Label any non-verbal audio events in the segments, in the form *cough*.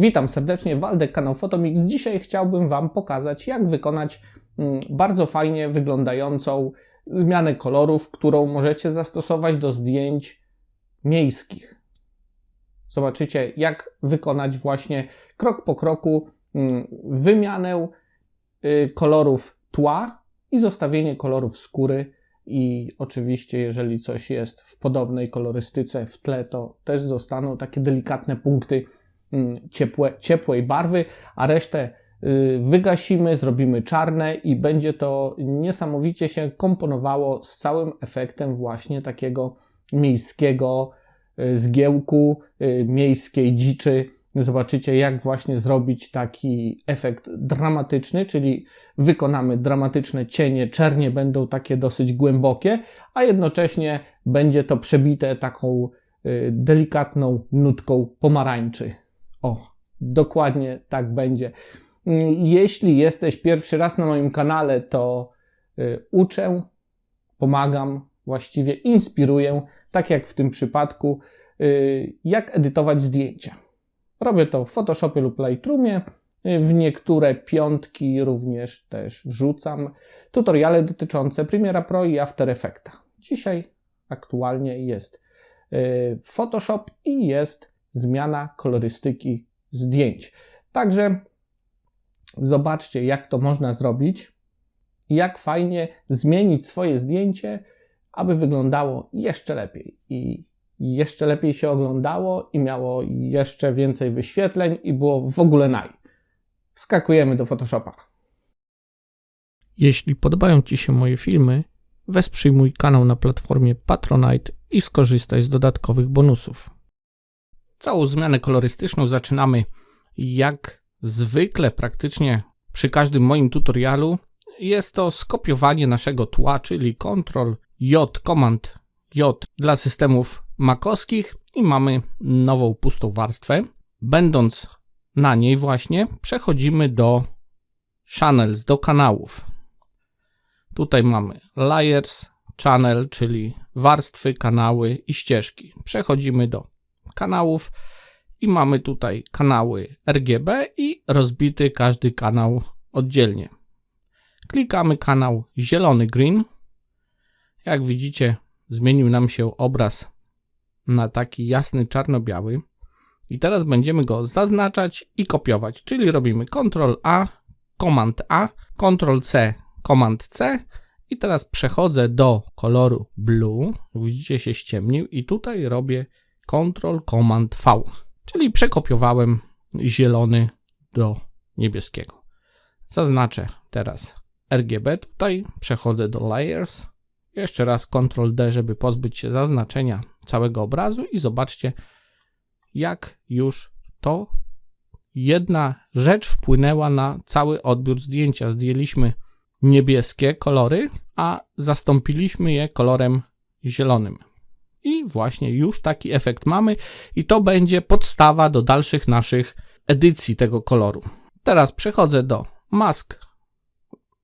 Witam serdecznie, Waldek, kanał Photomix. Dzisiaj chciałbym Wam pokazać, jak wykonać mm, bardzo fajnie wyglądającą zmianę kolorów, którą możecie zastosować do zdjęć miejskich. Zobaczycie, jak wykonać właśnie krok po kroku mm, wymianę y, kolorów tła i zostawienie kolorów skóry. I oczywiście, jeżeli coś jest w podobnej kolorystyce w tle, to też zostaną takie delikatne punkty ciepłe, ciepłej barwy, a resztę y, wygasimy, zrobimy czarne i będzie to niesamowicie się komponowało z całym efektem właśnie takiego miejskiego y, zgiełku, y, miejskiej dziczy, zobaczycie, jak właśnie zrobić taki efekt dramatyczny, czyli wykonamy dramatyczne cienie, czernie będą takie dosyć głębokie, a jednocześnie będzie to przebite taką delikatną nutką pomarańczy. O, dokładnie tak będzie. Jeśli jesteś pierwszy raz na moim kanale, to y, uczę, pomagam, właściwie inspiruję, tak jak w tym przypadku, y, jak edytować zdjęcia. Robię to w Photoshopie lub Lightroomie. W niektóre piątki również też wrzucam tutoriale dotyczące Premiera Pro i After Effects. Dzisiaj aktualnie jest y, Photoshop i jest zmiana kolorystyki zdjęć. Także zobaczcie, jak to można zrobić, jak fajnie zmienić swoje zdjęcie, aby wyglądało jeszcze lepiej. I jeszcze lepiej się oglądało i miało jeszcze więcej wyświetleń i było w ogóle naj. Wskakujemy do Photoshopa. Jeśli podobają Ci się moje filmy, wesprzyj mój kanał na platformie Patronite i skorzystaj z dodatkowych bonusów. Całą zmianę kolorystyczną zaczynamy jak zwykle praktycznie przy każdym moim tutorialu. Jest to skopiowanie naszego tła, czyli Ctrl J Command J dla systemów makowskich i mamy nową pustą warstwę. Będąc na niej właśnie przechodzimy do channels, do kanałów. Tutaj mamy layers, channel, czyli warstwy, kanały i ścieżki. Przechodzimy do kanałów i mamy tutaj kanały RGB i rozbity każdy kanał oddzielnie. Klikamy kanał zielony green. Jak widzicie, zmienił nam się obraz na taki jasny czarno-biały. I teraz będziemy go zaznaczać i kopiować, czyli robimy Ctrl A, Command A, Ctrl C, Command C i teraz przechodzę do koloru blue, widzicie się ściemnił i tutaj robię Ctrl Command V, czyli przekopiowałem zielony do niebieskiego. Zaznaczę teraz RGB tutaj, przechodzę do Layers, jeszcze raz Ctrl D, żeby pozbyć się zaznaczenia całego obrazu i zobaczcie, jak już to jedna rzecz wpłynęła na cały odbiór zdjęcia. Zdjęliśmy niebieskie kolory, a zastąpiliśmy je kolorem zielonym. I właśnie już taki efekt mamy i to będzie podstawa do dalszych naszych edycji tego koloru. Teraz przechodzę do mask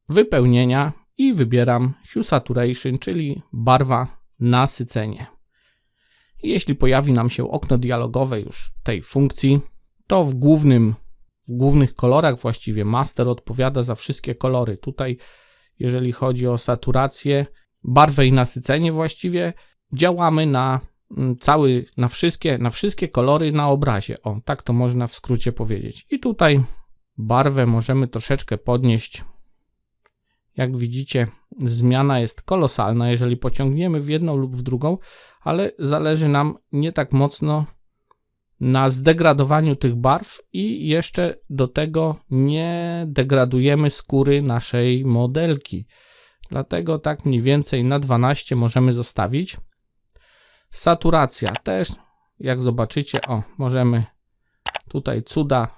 wypełnienia i wybieram Hue Saturation, czyli barwa nasycenie. Jeśli pojawi nam się okno dialogowe już tej funkcji, to w głównym w głównych kolorach właściwie master odpowiada za wszystkie kolory. Tutaj jeżeli chodzi o saturację, barwę i nasycenie właściwie działamy na mm, cały, na wszystkie, na wszystkie kolory na obrazie. O, tak to można w skrócie powiedzieć. I tutaj barwę możemy troszeczkę podnieść jak widzicie, zmiana jest kolosalna, jeżeli pociągniemy w jedną lub w drugą, ale zależy nam nie tak mocno na zdegradowaniu tych barw i jeszcze do tego nie degradujemy skóry naszej modelki. Dlatego tak mniej więcej na 12 możemy zostawić. Saturacja też, jak zobaczycie, o, możemy tutaj cuda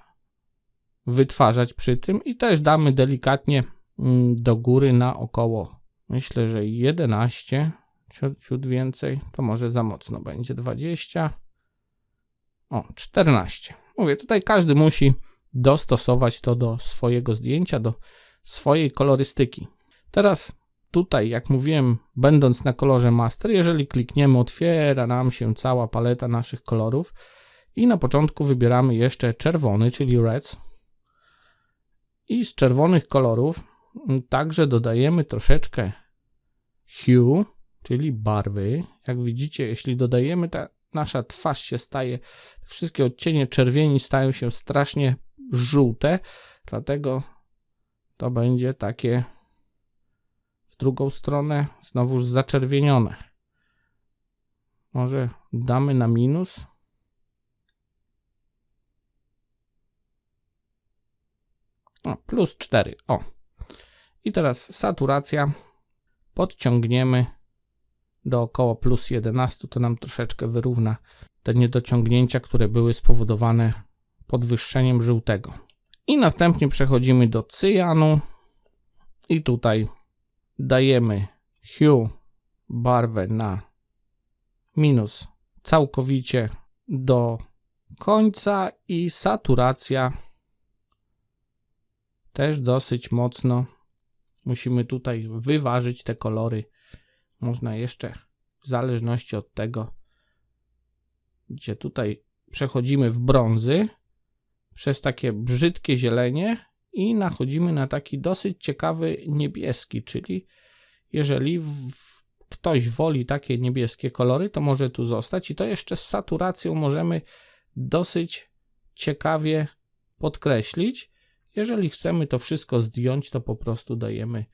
wytwarzać przy tym i też damy delikatnie Mm, do góry na około, myślę, że 11, ciut więcej, to może za mocno będzie 20, o 14. Mówię, tutaj każdy musi dostosować to do swojego zdjęcia, do swojej kolorystyki. Teraz tutaj, jak mówiłem, będąc na kolorze master, jeżeli klikniemy, otwiera nam się cała paleta naszych kolorów I na początku wybieramy jeszcze czerwony, czyli reds. I z czerwonych kolorów mm, także dodajemy troszeczkę hue, czyli barwy. Jak widzicie, jeśli dodajemy, ta nasza twarz się staje, wszystkie odcienie czerwieni stają się strasznie żółte, dlatego to będzie takie drugą stronę znowuż zaczerwienione. Może damy na minus. O, plus 4. O. I teraz saturacja. Podciągniemy do około plus 11. To nam troszeczkę wyrówna te niedociągnięcia, które były spowodowane podwyższeniem żółtego. I następnie przechodzimy do cyjanu. I tutaj dajemy hue barwę na minus całkowicie do końca i saturacja też dosyć mocno. Musimy tutaj wyważyć te kolory. Można jeszcze w zależności od tego, gdzie tutaj przechodzimy w brązy przez takie brzydkie zielenie i nachodzimy na taki dosyć ciekawy niebieski, czyli jeżeli ktoś woli takie niebieskie kolory, to może tu zostać i to jeszcze z saturacją możemy dosyć ciekawie podkreślić. Jeżeli chcemy to wszystko zdjąć, to po prostu dajemy,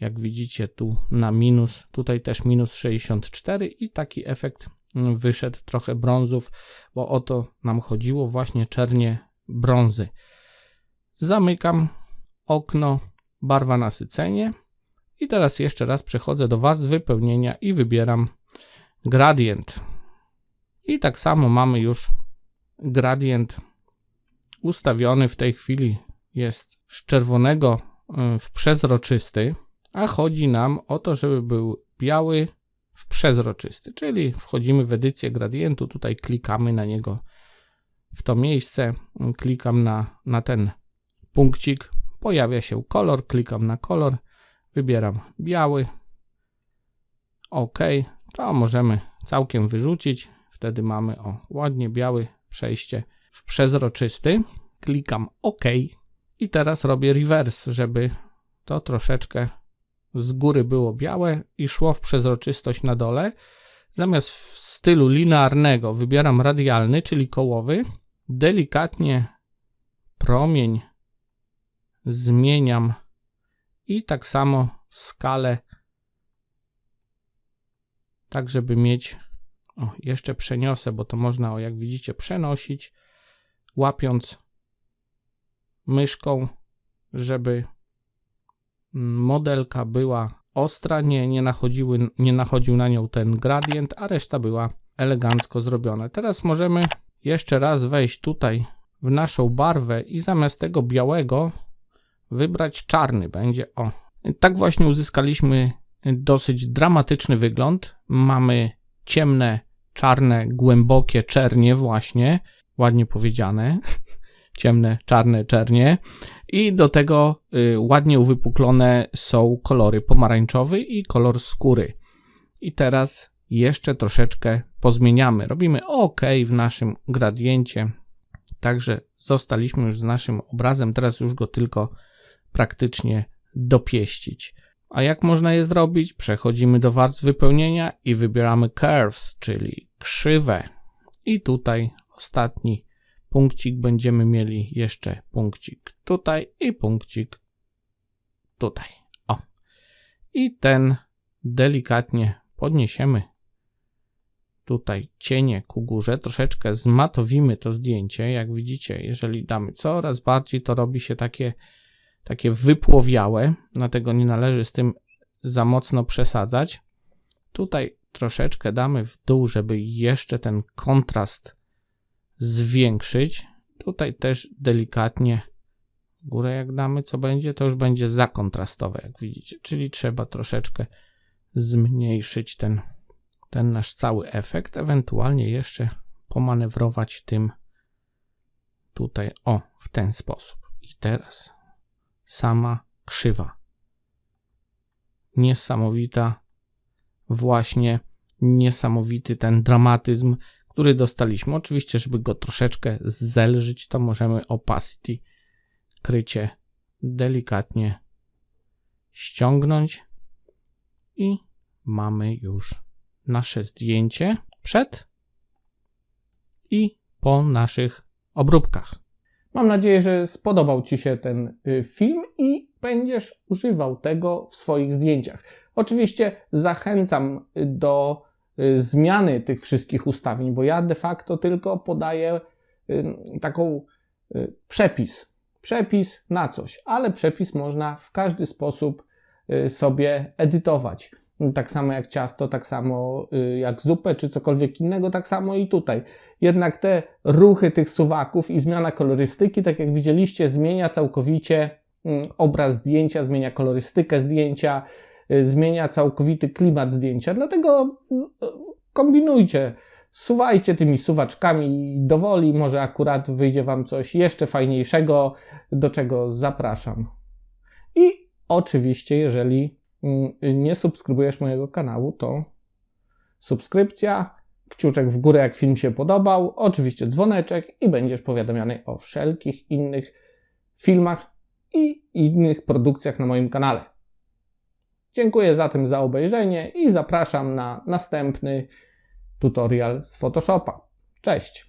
jak widzicie tu na minus, tutaj też minus 64 i taki efekt wyszedł trochę brązów, bo o to nam chodziło, właśnie czernie brązy. Zamykam okno, barwa nasycenie i teraz jeszcze raz przechodzę do warstw wypełnienia i wybieram gradient. I tak samo mamy już gradient ustawiony. W tej chwili jest z czerwonego y, w przezroczysty, a chodzi nam o to, żeby był biały w przezroczysty, czyli wchodzimy w edycję gradientu, tutaj klikamy na niego w to miejsce, klikam na, na ten punkcik, pojawia się kolor, klikam na kolor, wybieram biały, OK, to możemy całkiem wyrzucić, wtedy mamy o ładnie biały przejście w przezroczysty, klikam OK i teraz robię reverse, żeby to troszeczkę z góry było białe i szło w przezroczystość na dole. Zamiast w stylu linearnego wybieram radialny, czyli kołowy. Delikatnie promień zmieniam i tak samo skalę, tak żeby mieć. O, jeszcze przeniosę, bo to można, jak widzicie, przenosić, łapiąc myszką, żeby modelka była ostra, nie, nie, nachodziły, nie nachodził na nią ten gradient, a reszta była elegancko zrobiona. Teraz możemy jeszcze raz wejść tutaj w naszą barwę i zamiast tego białego wybrać czarny. Będzie o. Tak właśnie uzyskaliśmy dosyć dramatyczny wygląd. Mamy ciemne, czarne, głębokie czernie właśnie, ładnie powiedziane. *laughs* ciemne, czarne, czernie. I do tego y, ładnie uwypuklone są kolory pomarańczowy i kolor skóry. I teraz jeszcze troszeczkę pozmieniamy. Robimy OK w naszym gradiencie. Także zostaliśmy już z naszym obrazem. Teraz już go tylko praktycznie dopieścić. A jak można je zrobić? Przechodzimy do warstw wypełnienia i wybieramy curves, czyli krzywe. I tutaj ostatni punkcik będziemy mieli jeszcze punkcik tutaj i punkcik tutaj. O. I ten delikatnie podniesiemy tutaj cienie ku górze, troszeczkę zmatowimy to zdjęcie. Jak widzicie, jeżeli damy coraz bardziej, to robi się takie, takie wypłowiałe, dlatego nie należy z tym za mocno przesadzać. Tutaj troszeczkę damy w dół, żeby jeszcze ten kontrast zwiększyć. Tutaj też delikatnie górę jak damy, co będzie, to już będzie za kontrastowe, jak widzicie. Czyli trzeba troszeczkę zmniejszyć ten, ten nasz cały efekt, ewentualnie jeszcze pomanewrować tym tutaj, o, w ten sposób. I teraz sama krzywa. Niesamowita, właśnie niesamowity ten dramatyzm, który dostaliśmy. Oczywiście, żeby go troszeczkę zelżyć, to możemy opacity, krycie delikatnie ściągnąć i mamy już nasze zdjęcie przed i po naszych obróbkach. Mam nadzieję, że spodobał Ci się ten y, film i będziesz używał tego w swoich zdjęciach. Oczywiście zachęcam y, do y, zmiany tych wszystkich ustawień, bo ja de facto tylko podaję taką przepis. Przepis na coś, ale przepis można w każdy sposób sobie edytować. Tak samo jak ciasto, tak samo y, jak zupę czy cokolwiek innego, tak samo i tutaj. Jednak te ruchy tych suwaków i zmiana kolorystyki, tak jak widzieliście, zmienia całkowicie mm, obraz zdjęcia, zmienia kolorystykę zdjęcia, y, zmienia całkowity klimat zdjęcia. Dlatego y, kombinujcie, suwajcie tymi suwaczkami do woli, może akurat wyjdzie Wam coś jeszcze fajniejszego, do czego zapraszam. I oczywiście, jeżeli mm, nie subskrybujesz mojego kanału, to subskrypcja, kciuczek w górę, jak film się podobał, oczywiście dzwoneczek i będziesz powiadamiany o wszelkich innych filmach i innych produkcjach na moim kanale. Dziękuję zatem za obejrzenie i zapraszam na następny tutorial z Photoshopa. Cześć!